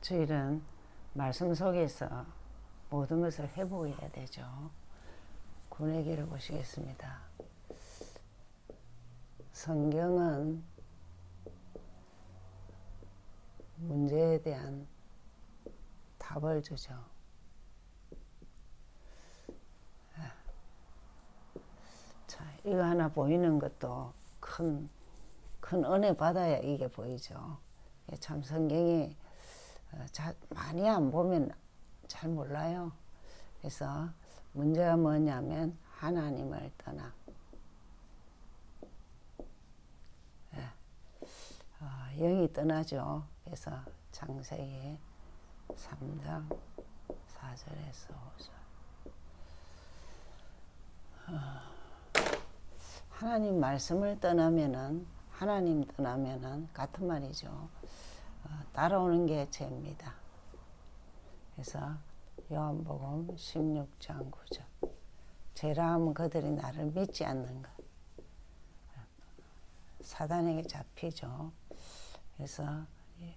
주일은 말씀 속에서 모든 것을 회복해야 되죠. 군에게를 보시겠습니다. 성경은 문제에 대한 답을 주죠. 자, 이거 하나 보이는 것도 큰, 큰 은혜 받아야 이게 보이죠. 이게 참 성경이 어, 자, 많이 안 보면 잘 몰라요. 그래서 문제가 뭐냐면 하나님을 떠나. 예. 어, 영이 떠나죠. 그래서 창세기 3장 4절에서 5절. 하나님 말씀을 떠나면은 하나님 떠나면은 같은 말이죠. 어, 따라오는 게 죄입니다. 그래서 요한복음 16장 9절. 죄라 하면 그들이 나를 믿지 않는 것. 사단에게 잡히죠. 그래서 이,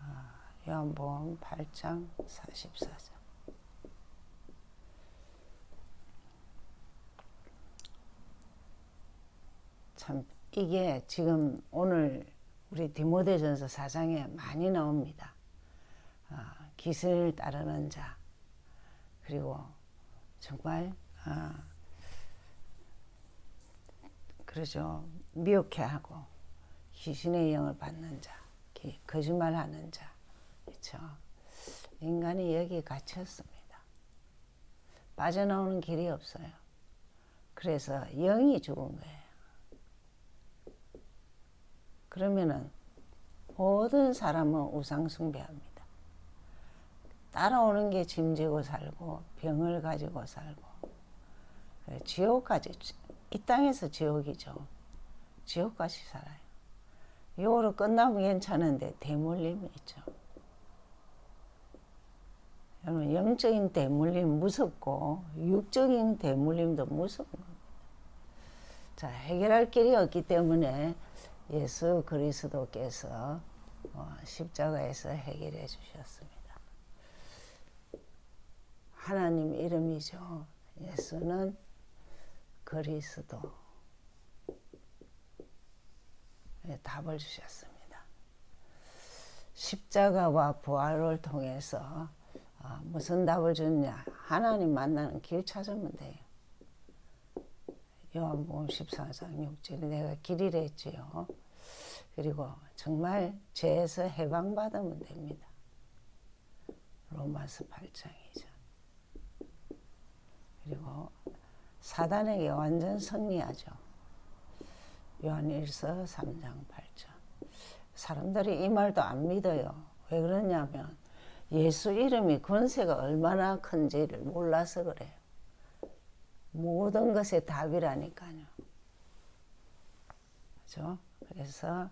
아, 요한복음 8장 44절. 참 이게 지금 오늘 우리 디모데전서 4장에 많이 나옵니다. 아, 기승을 따르는 자 그리고 정말 아, 그러죠 미혹해하고 귀신의 영을 받는 자, 기- 거짓말하는 자, 그렇죠. 인간이 여기 갇혔습니다. 빠져나오는 길이 없어요. 그래서 영이 죽은 거예요. 그러면은 모든 사람은 우상 숭배합니다. 따라오는 게 짐지고 살고 병을 가지고 살고 그래, 지옥까지 이 땅에서 지옥이죠. 지옥까지 살아요. 요로 끝나면 괜찮은데 대물림이 있죠. 여러분 영적인 대물림 무섭고 육적인 대물림도 무서운. 자 해결할 길이 없기 때문에 예수 그리스도께서 어, 십자가에서 해결해 주셨습니다. 하나님 이름이죠. 예수는 그리스도. 네, 답을 주셨습니다. 십자가와 부활을 통해서 어, 무슨 답을 줬냐? 하나님 만나는 길 찾으면 돼요. 요한복음 14장 6절 내가 길이라 했지요. 그리고 정말 죄에서 해방받으면 됩니다. 로마서 8장이죠. 그리고 사단에게 완전 승리하죠. 요한일서 3장 8절. 사람들이 이 말도 안 믿어요. 왜 그러냐면 예수 이름이 권세가 얼마나 큰지를 몰라서 그래요. 모든 것의 답이라니까요. 그죠? 그래서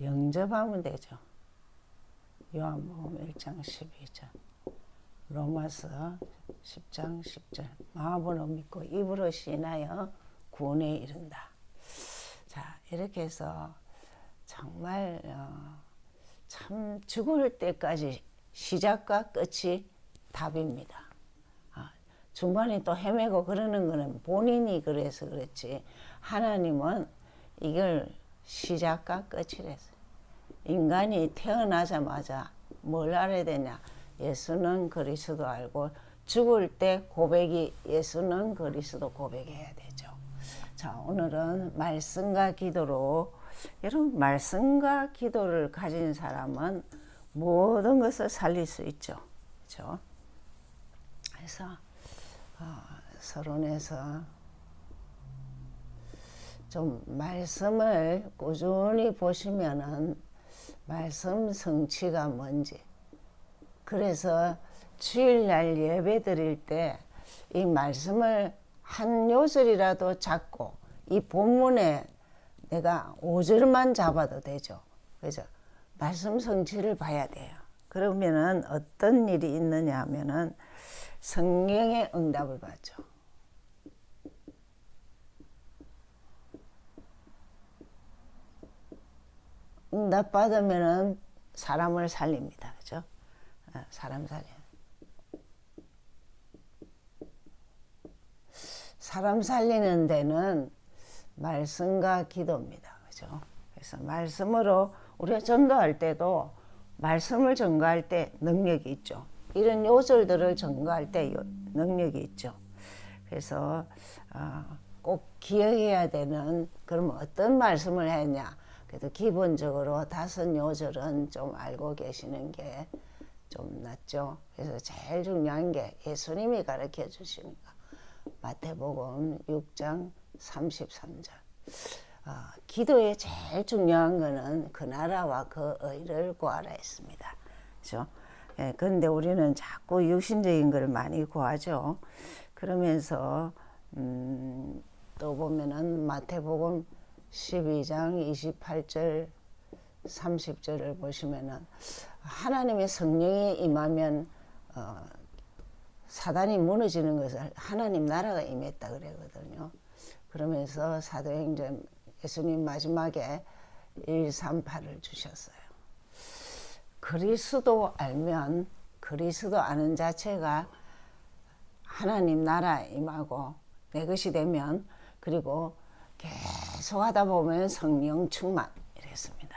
영접하면 되죠. 요한복음 1장 12절. 로마서 10장 10절. 마음으로 믿고 입으로 신하여 구원에 이른다. 자, 이렇게 해서 정말 어, 참 죽을 때까지 시작과 끝이 답입니다. 아, 중간에 또 헤매고 그러는 거는 본인이 그래서 그렇지 하나님은 이걸 시작과 끝이랬어요. 인간이 태어나자마자 뭘 알아야 되냐? 예수는 그리스도 알고 죽을 때 고백이 예수는 그리스도 고백해야 되죠. 자, 오늘은 말씀과 기도로 여러분 말씀과 기도를 가진 사람은 모든 것을 살릴 수 있죠. 그렇죠? 그래서 어, 서론에서 좀 말씀을 꾸준히 보시면은 말씀 성취가 뭔지 그래서 주일날 예배 드릴 때 이 말씀을 한 요절이라도 잡고 이 본문에 내가 5절만 잡아도 되죠. 그죠? 말씀 성취를 봐야 돼요. 그러면은 어떤 일이 있느냐 하면은 성경의 응답을 받죠. 응답 받으면은 사람을 살립니다. 그죠? 어, 사람 살려. 사람 살리는 데는 말씀과 기도입니다. 그죠? 그래서 말씀으로 우리가 전도할 때도 말씀을 전가할 때 능력이 있죠. 이런 요절들을 전가할 때 요- 능력이 있죠. 그래서 어, 꼭 기억해야 되는 그러면 어떤 말씀을 했냐. 그래도 기본적으로 다섯 요절은 좀 알고 계시는 게 좀 낫죠. 그래서 제일 중요한 게 예수님이 가르쳐 주시는 거. 마태복음 6장 33절. 어, 기도에 제일 중요한 거는 그 나라와 그 의를 구하라 했습니다. 그죠? 예, 그런데 우리는 자꾸 육신적인 걸 많이 구하죠. 그러면서, 음, 또 보면은 마태복음 12장 28절, 30절을 보시면은 하나님의 성령이 임하면, 어, 사단이 무너지는 것을 하나님 나라가 임했다 그러거든요. 그러면서 사도행전 예수님 마지막에 138을 주셨어요. 그리스도 알면 그리스도 아는 자체가 하나님 나라 임하고 내 것이 되면 그리고 계속 하다 보면 성령 충만 이랬습니다.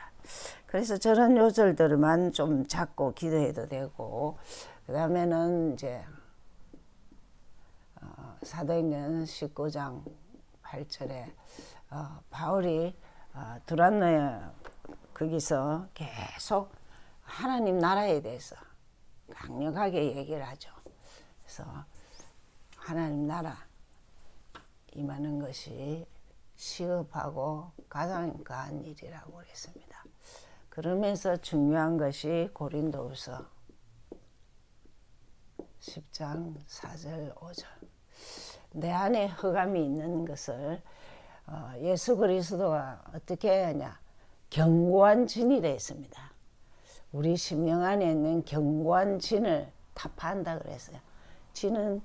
그래서 저런 요절들만 좀 잡고 기도해도 되고 그 다음에는 이제 어, 사도행전 19장 8절에 어, 바울이 어, 두란노에 거기서 계속 하나님 나라에 대해서 강력하게 얘기를 하죠. 그래서 하나님 나라 임하는 것이 시급하고 가장 가한 일이라고 그랬습니다. 그러면서 중요한 것이 고린도후서 10장 4절 5절 내 안에 흑암이 있는 것을 어, 예수 그리스도가 어떻게 하냐 견고한 진이라 했습니다. 우리 심령 안에 있는 견고한 진을 타파한다 그랬어요. 진은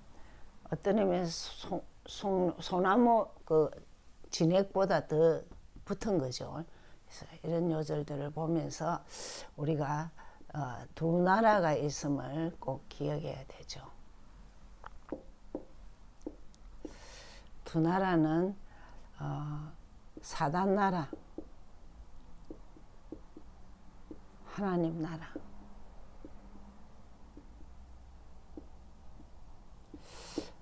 어떤 의미에서 소, 소, 나무그 진액보다 더 붙은 거죠. 그래서 이런 요절들을 보면서 우리가 어, 두 나라가 있음을 꼭 기억해야 되죠. 두 나라는 어, 사단 나라, 하나님 나라.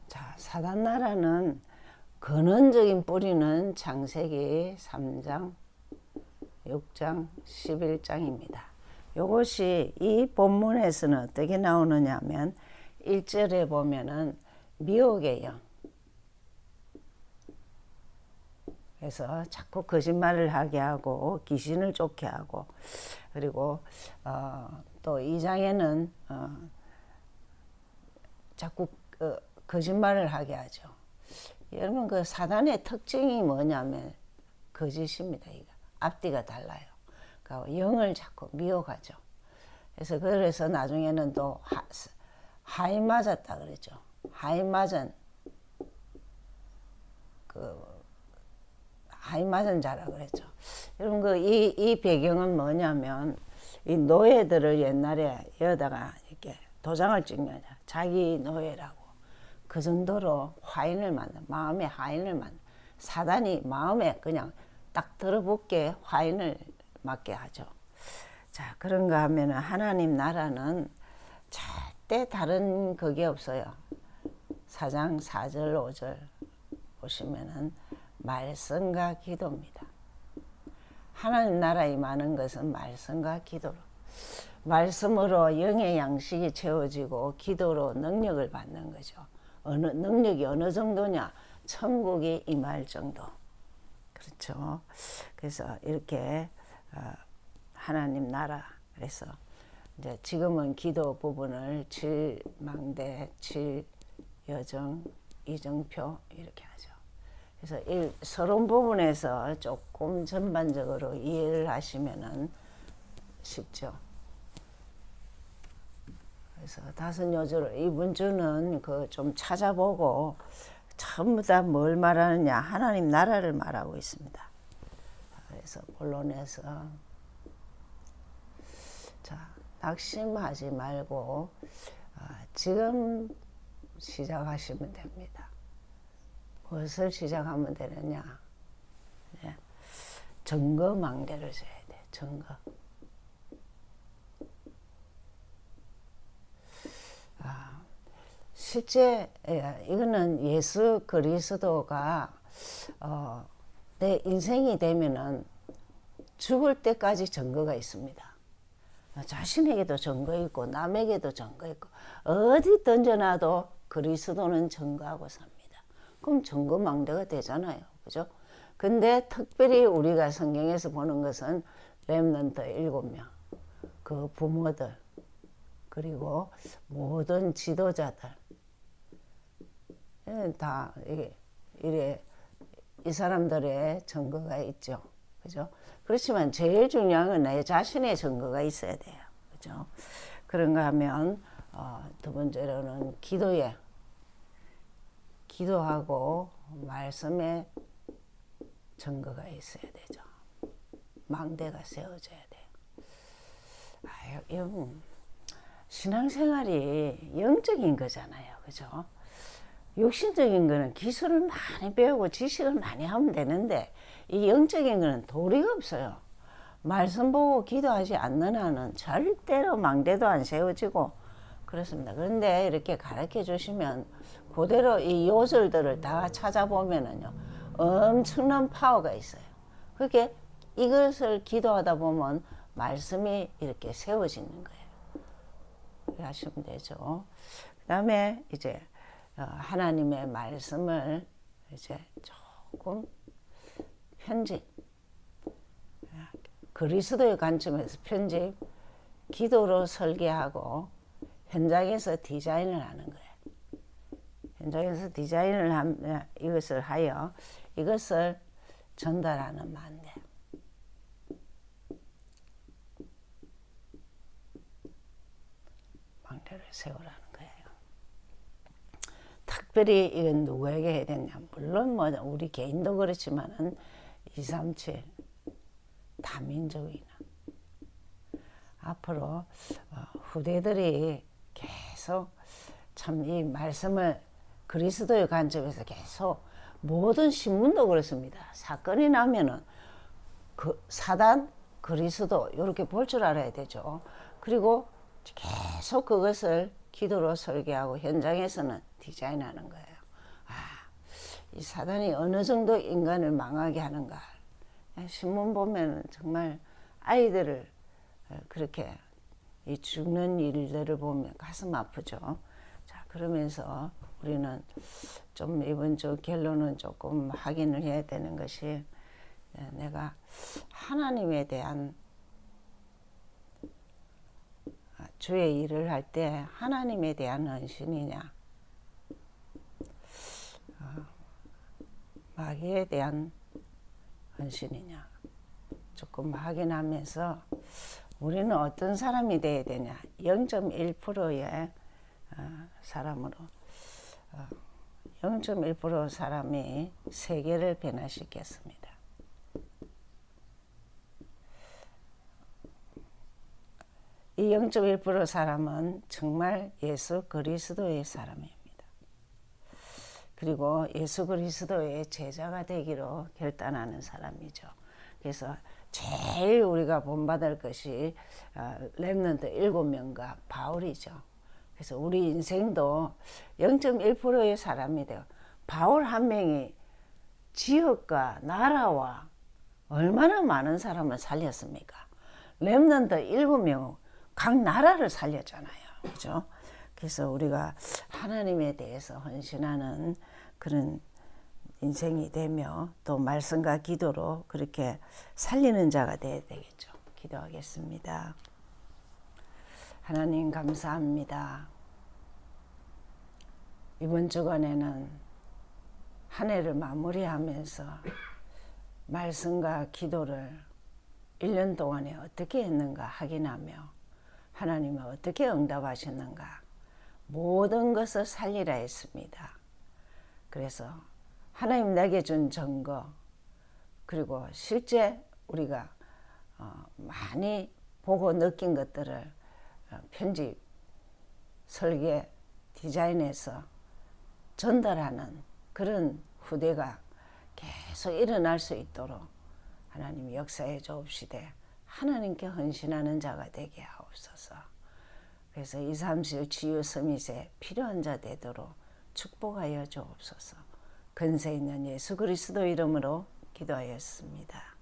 자, 사단 나라는 근원적인 뿌리는 창세기 3장, 6장, 11장입니다. 이것이 이 본문에서는 어떻게 나오느냐 하면 1절에 보면은 미혹의 영. 그래서 자꾸 거짓말을 하게 하고 귀신을 쫓게 하고 그리고 어, 또 2장에는 어, 자꾸 그 거짓말을 하게 하죠. 여러분 그 사단의 특징이 뭐냐면 거짓입니다. 이거 앞뒤가 달라요. 그러니까 영을 자꾸 미혹하죠. 그래서 그래서 나중에는 또 하, 하이 맞았다 그러죠. 하이 맞은 그 하이 맞은 자라 그랬죠. 여러분 그이 이 배경은 뭐냐면 이 노예들을 옛날에 여다가 이렇게 도장을 찍냐 자기 노예라고 그 정도로 화인을 만든 마음에 화인을 만든 사단이 마음에 그냥 딱 들어붙게 화인을 맞게 하죠. 자 그런가 하면은 하나님 나라는 절대 다른 그게 없어요. 사장 4절 5절 보시면은 말씀과 기도입니다. 하나님 나라 임하는 것은 말씀과 기도로 말씀으로 영의 양식이 채워지고 기도로 능력을 받는 거죠. 어느 능력이 어느 정도냐? 천국이 임할 정도. 그렇죠. 그래서 이렇게 어, 하나님 나라 그래서 이제 지금은 기도 부분을 칠망대, 칠여정, 이정표 이렇게 하죠. 그래서 일, 서론 부분에서 조금 전반적으로 이해를 하시면은 쉽죠. 그래서 다섯 요절을 이번 주는 그 좀 찾아보고 전부 다 뭘 말하느냐 하나님 나라를 말하고 있습니다. 그래서 본론에서 자 낙심하지 말고 아, 지금 시작하시면 됩니다. 무엇을 시작하면 되느냐? 네. 증거망대를 써야 돼. 증거. 아, 실제 예, 이거는 예수 그리스도가 어, 내 인생이 되면은 죽을 때까지 증거가 있습니다. 자신에게도 증거 있고 남에게도 증거 있고 어디 던져놔도 그리스도는 증거하고 삽니다. 그럼 증거망대가 되잖아요. 그죠? 근데 특별히 우리가 성경에서 보는 것은 렘넌트 일곱 명, 그 부모들, 그리고 모든 지도자들, 예, 다 이게 이래 이 사람들의 증거가 있죠. 그죠? 그렇지만 제일 중요한 건 내 자신의 증거가 있어야 돼요. 그죠? 그런가 하면 어, 두 번째로는 기도에 기도하고 말씀에 증거가 있어야 되죠. 망대가 세워져야 돼요. 아, 영, 신앙생활이 영적인 거잖아요. 그죠? 육신적인 거는 기술을 많이 배우고 지식을 많이 하면 되는데 이 영적인 거는 도리가 없어요. 말씀 보고 기도하지 않는 한은 절대로 망대도 안 세워지고 그렇습니다. 그런데 이렇게 가르쳐 주시면 그대로 이 요절들을 다 찾아보면은요 엄청난 파워가 있어요. 그게 이것을 기도하다 보면 말씀이 이렇게 세워지는 거예요. 하시면 되죠. 그 다음에 이제 어, 하나님의 말씀을 이제 조금 편집, 그리스도의 관점에서 편집, 기도로 설계하고 현장에서 디자인을 하는 거예요. 현장에서 디자인을 한 이것을 하여 이것을 전달하는 만대. 망대를 세우라는 거예요. 특별히 이건 누구에게 해야 되냐? 물론 뭐 우리 개인도 그렇지만은 237 다민족이나 앞으로 어, 후대들이 계속 참 이 말씀을 그리스도의 관점에서 계속 모든 신문도 그렇습니다. 사건이 나면은 그 사단, 그리스도 이렇게 볼 줄 알아야 되죠. 그리고 계속 그것을 기도로 설계하고 현장에서는 디자인하는 거예요. 아, 이 사단이 어느 정도 인간을 망하게 하는가. 신문 보면 정말 아이들을 그렇게 이 죽는 일들을 보면 가슴 아프죠. 자, 그러면서 우리는 좀 이번 주 결론은 조금 확인을 해야 되는 것이 내가 하나님에 대한 주의 일을 할 때 하나님에 대한 헌신이냐, 어, 마귀에 대한 헌신이냐, 조금 확인하면서 우리는 어떤 사람이 돼야 되냐, 0.1%의 어, 사람으로 0.1% 사람이 세계를 변화시켰습니다. 이 0.1% 사람은 정말 예수 그리스도의 사람입니다. 그리고 예수 그리스도의 제자가 되기로 결단하는 사람이죠. 그래서 제일 우리가 본받을 것이 렘넌트 일곱 명과 바울이죠. 그래서 우리 인생도 0.1%의 사람이 돼요. 바울 한 명이 지역과 나라와 얼마나 많은 사람을 살렸습니까? 렘넌트 일곱 명은 각 나라를 살렸잖아요. 그죠? 그래서 우리가 하나님에 대해서 헌신하는 그런 인생이 되며 또 말씀과 기도로 그렇게 살리는 자가 되어야 되겠죠. 기도하겠습니다. 하나님 감사합니다. 이번 주간에는 한 해를 마무리하면서 말씀과 기도를 1년 동안에 어떻게 했는가 확인하며 하나님은 어떻게 응답하셨는가 모든 것을 살리라 했습니다. 그래서 하나님 내게 준 증거 그리고 실제 우리가 어, 많이 보고 느낀 것들을 어, 편집, 설계, 디자인해서 전달하는 그런 후대가 계속 일어날 수 있도록 하나님 역사에 주옵시되 하나님께 헌신하는 자가 되게 하옵소서. 그래서 2, 3실 치유 서밋에 필요한 자 되도록 축복하여 주옵소서. 근세 있는 예수 그리스도 이름으로 기도하였습니다.